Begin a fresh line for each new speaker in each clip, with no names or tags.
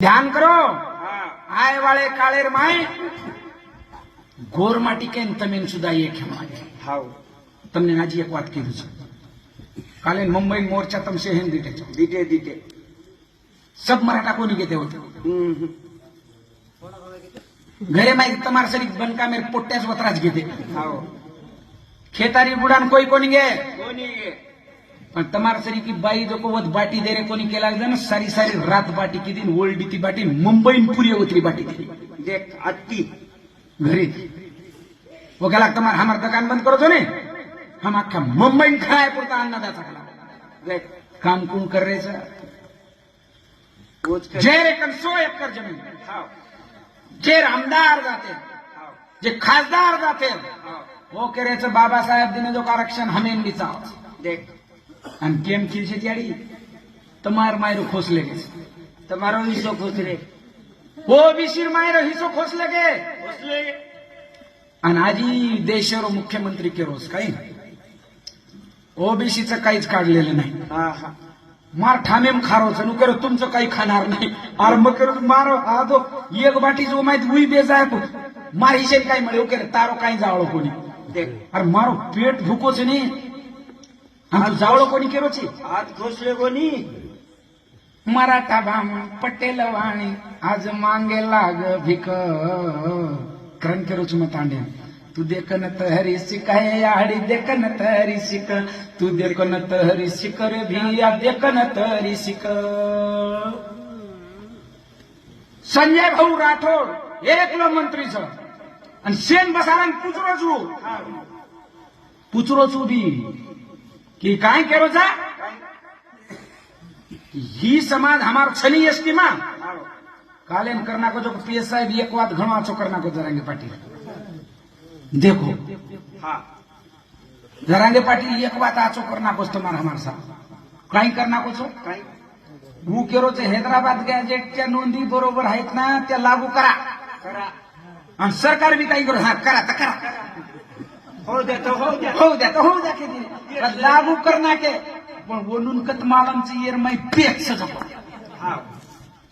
ધ્યાન કરો. આય વાળે કાળેર માય ગોર માટી કેમ તમે સુધા એ ખેમાય
હાવ
તમને નાજી એક વાત કીધું છે. કાલે મુંબઈ મોરચા તમસે હેન દીટે છો?
દીટે દીટે
સબ મરાઠા કોની કેતે
હોતે
ઘરે માં તમારા શરીર બનકા મેર પોટેસ વતરા
જ
કીધે ખેતારી બુડાન કોઈ કોની
ગે કોની ગે
पण तमार सरी की बाई जो कोवत बाटी देरे कोणी केला ना सारी सारी रात बाटी किती ओल्डी ती बाटी मुंबईन पुरी उतरी बाटी दिली
म्हणजे आत्ती
घरी. वो गेला तमार? हमार दुकान बंद करतो ने? हम अख्खा मुंबईन खराय पुरता अन्नदाचा
खला.
काम
कुम कर
रे जेर एकन सो एकर जमीन. जेर आमदार जाते जे खासदार जाते वो हो करायचं बाबासाहेब दिने जो आरक्षण हमेन बिचाव
देख
आणि કેમ ખીલશે ત્યારે તમાર માયરો ખોસલે કે
તમારો વિસો ખુસરે
ઓબીસી માયરો હિસ્સો ખોસલે કે
ખુસલે
आणि आजी देशावर मुख्यमंत्री केरोस काही ओबीसीचं काहीच काढलेलं नाही
हा हा
मार ठामेम खारोच नु करो तुमचं काही खाणार नाही अरे मग करो मारो हा दो एक बाटी जो माहिती उई बेजाय मार हिशेब काही म्हणे ओके तारो काही जावळो कोणी
देख
अरे मारो पेट भूकोच नाही जावळो कोणी केरोची
हात घोसले कोणी?
मराठा ब्राह्मण पटेल वाणी आज मांगे लाग भिक करण केरोच मत आंडे तू देखन तहरी शिक है याडी देखन तहरी शिक. तू देखन तहरी शिक रे भिया देखन तहरी शिक. संजय भाऊ राठोड एकलो मंत्रीच. आणि शेण बसाला पुचरोचू. पुचरोचू बी. की काय केरो जा ही समाज हमार छनी एसटी मा
हाव
कालेन करना को जो पीएस साहेब एक बात घणो आचो करना को जरांगे पाटील देखो
हा
जरांगे पाटील एक बात आचो करना को तुम्हारा हमार साथ काही करना को छो
काय
હું કેરો છે हैदराबाद गॅजेटच्या नोंदी बरोबर आहेत ना त्या लागू करा
करा
आणि सरकार बी काही करू हा करा तर करा
हो देतो हो द्या.
होऊ द्या तर होऊ द्या की ते. पण लागू करना के. पण वनून कतमालांचं येर माई पेच
हाव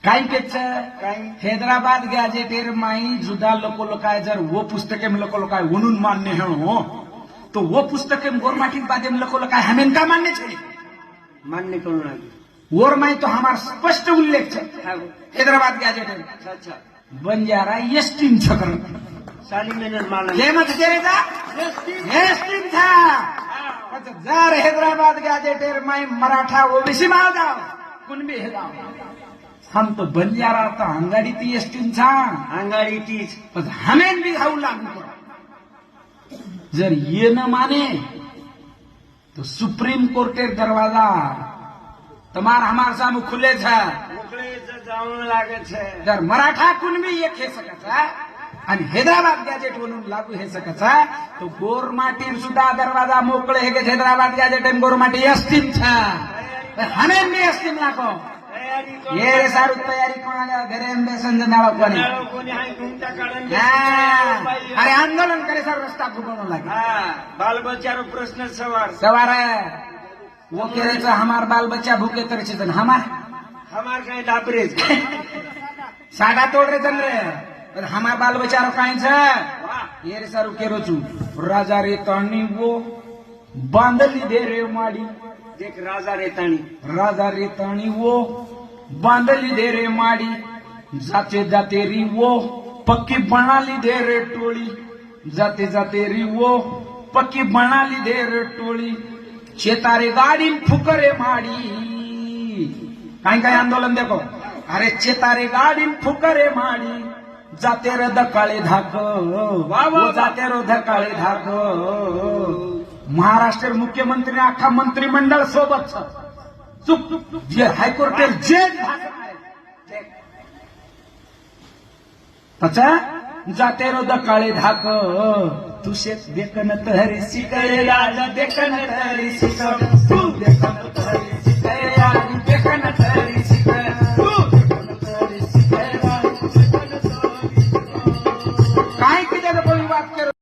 काय पेच
काय?
हैदराबाद गॅजेटेर माई जुदा लोक लोकाय जर वो पुस्तके लोक लोकाय वनून मान्य हे हो. तो वो पुस्तके गोरमाटी बादे लोक लोकाय हमें का मान्य छे?
मान्य करू लागली.
ओर माई तो हमार स्पष्ट उल्लेख छे.
हाव
हैदराबाद
अच्छा अच्छा.
बंजारा एसटीम छकरण
साली मेहनत
माना ఏమని తెలీదా నిశ్చింతా जर हैदराबाद गॅजेटेर माई मराठा ओबीसी माझा कुणबी हेदाव हम तो बलियारा तर अंगाडी ती एसटींचा
अंगाडी तीच.
पण हमेन बी घाऊ लागतो जर ये न माने तो सुप्रीम कोर्ट कोर्टेर दरवाजा. तमार हमार सामू खुले
छ मोकळे जाऊन लागत छे
जर मराठा कुन भी ये खे सके हा? आणि हैदराबाद गॅजेट म्हणून लागू हे सकत तो गोरमाटीर सुद्धा दरवाजा मोकळे हे के हैदराबाद गॅजेट आणि गोरमाटी असतील छा हमें बी असतील
करू.
ये रे सारू तयारी कोणाला घरे बेसन जनावा कोणी. अरे आंदोलन करे सर रस्ता फुटवणं लागे
हा. बालबच्चारो प्रश्न सवार.
सवार है वो थे हमार बाल बच्चा भूखे तर हमार.
हमार काय डाबरेज
सागा तोड रे चल रे. पण हमार बाल बच्चा रो काई छे?
वाह
ये रे सारू केरो छु। राजा रे ताणी वो बांधली दे रे माडी।
देख राजा रेताणी
राजा रे ताणी वो बांधली दे रे माडी। जाते जाते री वो पक्की बनाली दे रे टोळी जाते जाते री वो पक्की बनाली दे रे टोळी चेतारे गाडी फुकरे माडी। काय काय आंदोलन देखो। अरे चेतारे गाडी फुकरे माडी। जाते रे दकाळे धाक. जाते रो धकाळे धाक. महाराष्ट्र मुख्यमंत्री अख्खा मंत्रिमंडळ सोबत. चुप. जे हायकोर्टेर जे त्याचा जाते रो दकाळे धाक. तुशे देखन तहरी शिकळे राजा देखन तहरी शिक तू देखन तहरी